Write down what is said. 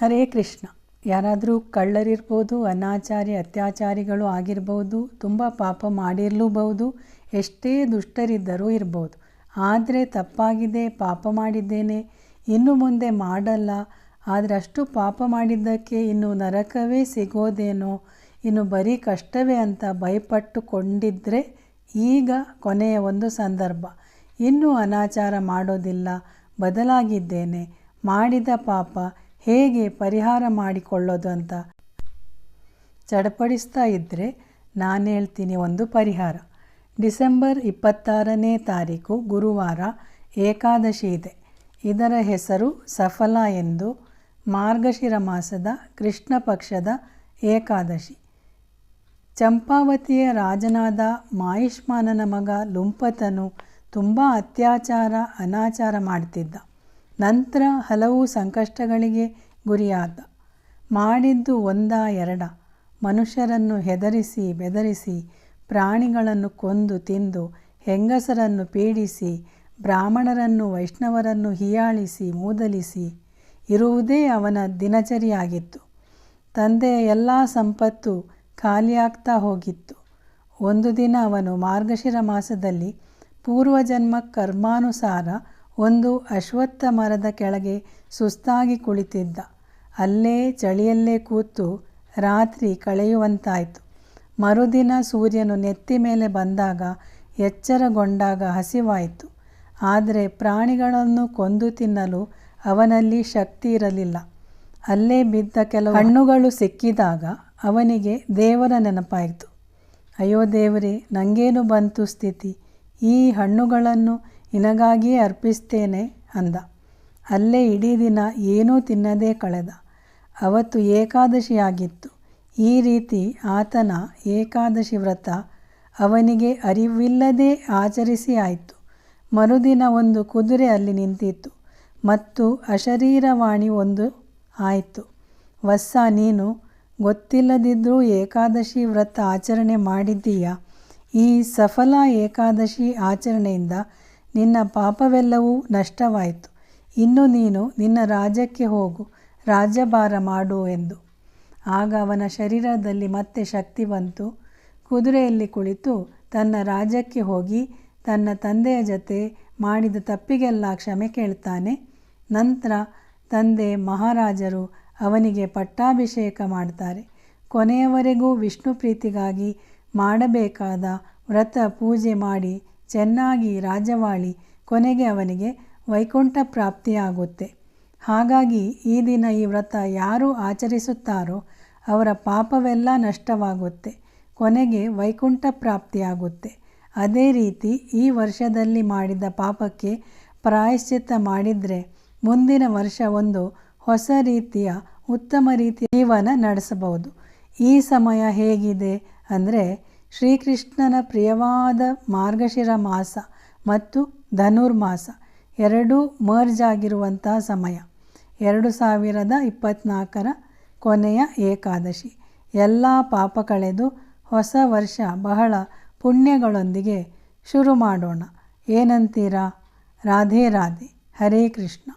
ಹರೇ ಕೃಷ್ಣ. ಯಾರಾದರೂ ಕಳ್ಳರಿರ್ಬೋದು, ಅನಾಚಾರಿ, ಅತ್ಯಾಚಾರಿಗಳು ಆಗಿರ್ಬೋದು, ತುಂಬ ಪಾಪ ಮಾಡಿರಲೂಬಹುದು, ಎಷ್ಟೇ ದುಷ್ಟರಿದ್ದರೂ ಇರ್ಬೋದು. ಆದರೆ ತಪ್ಪಾಗಿದೆ, ಪಾಪ ಮಾಡಿದ್ದೇನೆ, ಇನ್ನು ಮುಂದೆ ಮಾಡಲ್ಲ, ಆದರೆ ಅಷ್ಟು ಪಾಪ ಮಾಡಿದ್ದಕ್ಕೆ ಇನ್ನು ನರಕವೇ ಸಿಗೋದೇನೋ, ಇನ್ನು ಬರೀ ಕಷ್ಟವೇ ಅಂತ ಭಯಪಟ್ಟುಕೊಂಡಿದ್ದರೆ ಈಗ ಕೊನೆಯ ಒಂದು ಸಂದರ್ಭ. ಇನ್ನೂ ಅನಾಚಾರ ಮಾಡೋದಿಲ್ಲ, ಬದಲಾಗಿದ್ದೇನೆ, ಮಾಡಿದ ಪಾಪ ಹೇಗೆ ಪರಿಹಾರ ಮಾಡಿಕೊಳ್ಳೋದು ಅಂತ ಚಡಪಡಿಸ್ತಾ ಇದ್ದರೆ ನಾನು ಹೇಳ್ತೀನಿ ಒಂದು ಪರಿಹಾರ. ಡಿಸೆಂಬರ್ ಇಪ್ಪತ್ತಾರನೇ ತಾರೀಕು ಗುರುವಾರ ಏಕಾದಶಿ ಇದೆ. ಇದರ ಹೆಸರು ಸಫಲ ಎಂದು ಮಾರ್ಗಶಿರ ಮಾಸದ ಕೃಷ್ಣ ಪಕ್ಷದ ಏಕಾದಶಿ. ಚಂಪಾವತಿಯ ರಾಜನಾದ ಮಾಯುಷ್ಮಾನನ ಮಗ ಲುಂಪತನು ತುಂಬ ಅತ್ಯಾಚಾರ, ಅನಾಚಾರ ಮಾಡ್ತಿದ್ದ. ನಂತರ ಹಲವು ಸಂಕಷ್ಟಗಳಿಗೆ ಗುರಿಯಾದ. ಮಾಡಿದ್ದು ಒಂದ ಎರಡ. ಮನುಷ್ಯರನ್ನು ಹೆದರಿಸಿ, ಬೆದರಿಸಿ, ಪ್ರಾಣಿಗಳನ್ನು ಕೊಂದು ತಿಂದು, ಹೆಂಗಸರನ್ನು ಪೀಡಿಸಿ, ಬ್ರಾಹ್ಮಣರನ್ನು, ವೈಷ್ಣವರನ್ನು ಹೀಯಾಳಿಸಿ, ಮೂದಲಿಸಿ, ಇರುವುದೇ ಅವನ ದಿನಚರಿಯಾಗಿತ್ತು. ತಂದೆಯ ಎಲ್ಲ ಸಂಪತ್ತು ಖಾಲಿಯಾಗ್ತಾ ಹೋಗಿತ್ತು. ಒಂದು ದಿನ ಅವನು ಮಾರ್ಗಶಿರ ಮಾಸದಲ್ಲಿ ಪೂರ್ವಜನ್ಮ ಕರ್ಮಾನುಸಾರ ಒಂದು ಅಶ್ವತ್ಥ ಮರದ ಕೆಳಗೆ ಸುಸ್ತಾಗಿ ಕುಳಿತಿದ್ದ. ಅಲ್ಲೇ ಚಳಿಯಲ್ಲೇ ಕೂತು ರಾತ್ರಿ ಕಳೆಯುವಂತಾಯಿತು. ಮರುದಿನ ಸೂರ್ಯನು ನೆತ್ತಿ ಮೇಲೆ ಬಂದಾಗ ಎಚ್ಚರಗೊಂಡಾಗ ಹಸಿವಾಯಿತು. ಆದರೆ ಪ್ರಾಣಿಗಳನ್ನು ಕೊಂದು ತಿನ್ನಲು ಅವನಲ್ಲಿ ಶಕ್ತಿ ಇರಲಿಲ್ಲ. ಅಲ್ಲೇ ಬಿದ್ದ ಕೆಲವು ಹಣ್ಣುಗಳು ಸಿಕ್ಕಿದಾಗ ಅವನಿಗೆ ದೇವರ ನೆನಪಾಯಿತು. ಅಯ್ಯೋ ದೇವರೇ ನನಗೇನು ಬಂತು ಸ್ಥಿತಿ? ಈ ಹಣ್ಣುಗಳನ್ನು ನಿನಗಾಗಿಯೇ ಅರ್ಪಿಸ್ತೇನೆ ಅಂದ. ಅಲ್ಲೇ ಇಡೀ ದಿನ ಏನೂ ತಿನ್ನದೇ ಕಳೆದ. ಅವತ್ತು ಏಕಾದಶಿಯಾಗಿತ್ತು. ಈ ರೀತಿ ಆತನ ಏಕಾದಶಿ ವ್ರತ ಅವನಿಗೆ ಅರಿವಿಲ್ಲದೆ ಆಚರಿಸಿ ಆಯಿತು. ಮರುದಿನ ಒಂದು ಕುದುರೆ ಅಲ್ಲಿ ನಿಂತಿತ್ತು. ಮತ್ತು ಅಶರೀರವಾಣಿ ಒಂದು ಆಯಿತು. ವತ್ಸ, ನೀನು ಗೊತ್ತಿಲ್ಲದಿದ್ದರೂ ಏಕಾದಶಿ ವ್ರತ ಆಚರಣೆ ಮಾಡಿದ್ದೀಯಾ? ಈ ಸಫಲ ಏಕಾದಶಿ ಆಚರಣೆಯಿಂದ ನಿನ್ನ ಪಾಪವೆಲ್ಲವೂ ನಷ್ಟವಾಯಿತು. ಇನ್ನು ನೀನು ನಿನ್ನ ರಾಜ್ಯಕ್ಕೆ ಹೋಗು, ರಾಜ್ಯಭಾರ ಮಾಡು ಎಂದು. ಆಗ ಅವನ ಶರೀರದಲ್ಲಿ ಮತ್ತೆ ಶಕ್ತಿ ಬಂತು. ಕುದುರೆಯಲ್ಲಿ ಕುಳಿತು ತನ್ನ ರಾಜ್ಯಕ್ಕೆ ಹೋಗಿ ತನ್ನ ತಂದೆಯ ಜೊತೆ ಮಾಡಿದ ತಪ್ಪಿಗೆಲ್ಲ ಕ್ಷಮೆ ಕೇಳ್ತಾನೆ. ನಂತರ ತಂದೆ ಮಹಾರಾಜರು ಅವನಿಗೆ ಪಟ್ಟಾಭಿಷೇಕ ಮಾಡ್ತಾರೆ. ಕೊನೆಯವರೆಗೂ ವಿಷ್ಣು ಪ್ರೀತಿಗಾಗಿ ಮಾಡಬೇಕಾದ ವ್ರತ ಪೂಜೆ ಮಾಡಿ ಚೆನ್ನಾಗಿ ರಾಜವಾಳಿ ಕೊನೆಗೆ ಅವನಿಗೆ ವೈಕುಂಠ ಪ್ರಾಪ್ತಿಯಾಗುತ್ತೆ. ಹಾಗಾಗಿ ಈ ದಿನ ಈ ವ್ರತ ಯಾರು ಆಚರಿಸುತ್ತಾರೋ ಅವರ ಪಾಪವೆಲ್ಲ ನಷ್ಟವಾಗುತ್ತೆ. ಕೊನೆಗೆ ವೈಕುಂಠ ಪ್ರಾಪ್ತಿಯಾಗುತ್ತೆ. ಅದೇ ರೀತಿ ಈ ವರ್ಷದಲ್ಲಿ ಮಾಡಿದ ಪಾಪಕ್ಕೆ ಪ್ರಾಯಶ್ಚಿತ್ತ ಮಾಡಿದರೆ ಮುಂದಿನ ವರ್ಷ ಒಂದು ಹೊಸ ರೀತಿಯ ಉತ್ತಮ ರೀತಿಯ ಜೀವನ ನಡೆಸಬಹುದು. ಈ ಸಮಯ ಹೇಗಿದೆ ಅಂದರೆ ಶ್ರೀಕೃಷ್ಣನ ಪ್ರಿಯವಾದ ಮಾರ್ಗಶಿರ ಮಾಸ ಮತ್ತು ಧನುರ್ಮಾಸ ಎರಡೂ ಮರ್ಜ್ ಆಗಿರುವಂತಹ ಸಮಯ. ಎರಡು ಸಾವಿರದ ಇಪ್ಪತ್ತ್ನಾಲ್ಕರ ಕೊನೆಯ ಏಕಾದಶಿ. ಎಲ್ಲ ಪಾಪ ಕಳೆದು ಹೊಸ ವರ್ಷ ಬಹಳ ಪುಣ್ಯಗಳೊಂದಿಗೆ ಶುರು ಮಾಡೋಣ. ಏನಂತೀರಾ? ರಾಧೆ ರಾಧೆ, ಹರೇ ಕೃಷ್ಣ.